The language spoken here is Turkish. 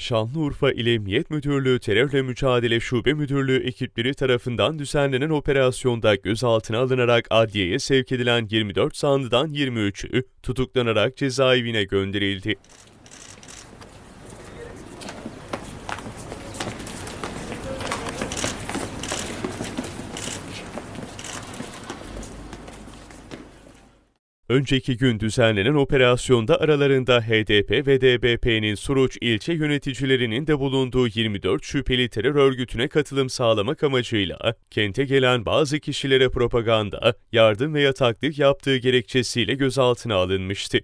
Şanlıurfa İl Emniyet Müdürlüğü Terörle Mücadele Şube Müdürlüğü ekipleri tarafından düzenlenen operasyonda gözaltına alınarak adliyeye sevk edilen 24 zanlıdan 23'ü tutuklanarak cezaevine gönderildi. Önceki gün düzenlenen operasyonda aralarında HDP ve DBP'nin Suruç ilçe yöneticilerinin de bulunduğu 24 şüpheli terör örgütüne katılım sağlamak amacıyla kente gelen bazı kişilere propaganda, yardım ve yataklık yaptığı gerekçesiyle gözaltına alınmıştı.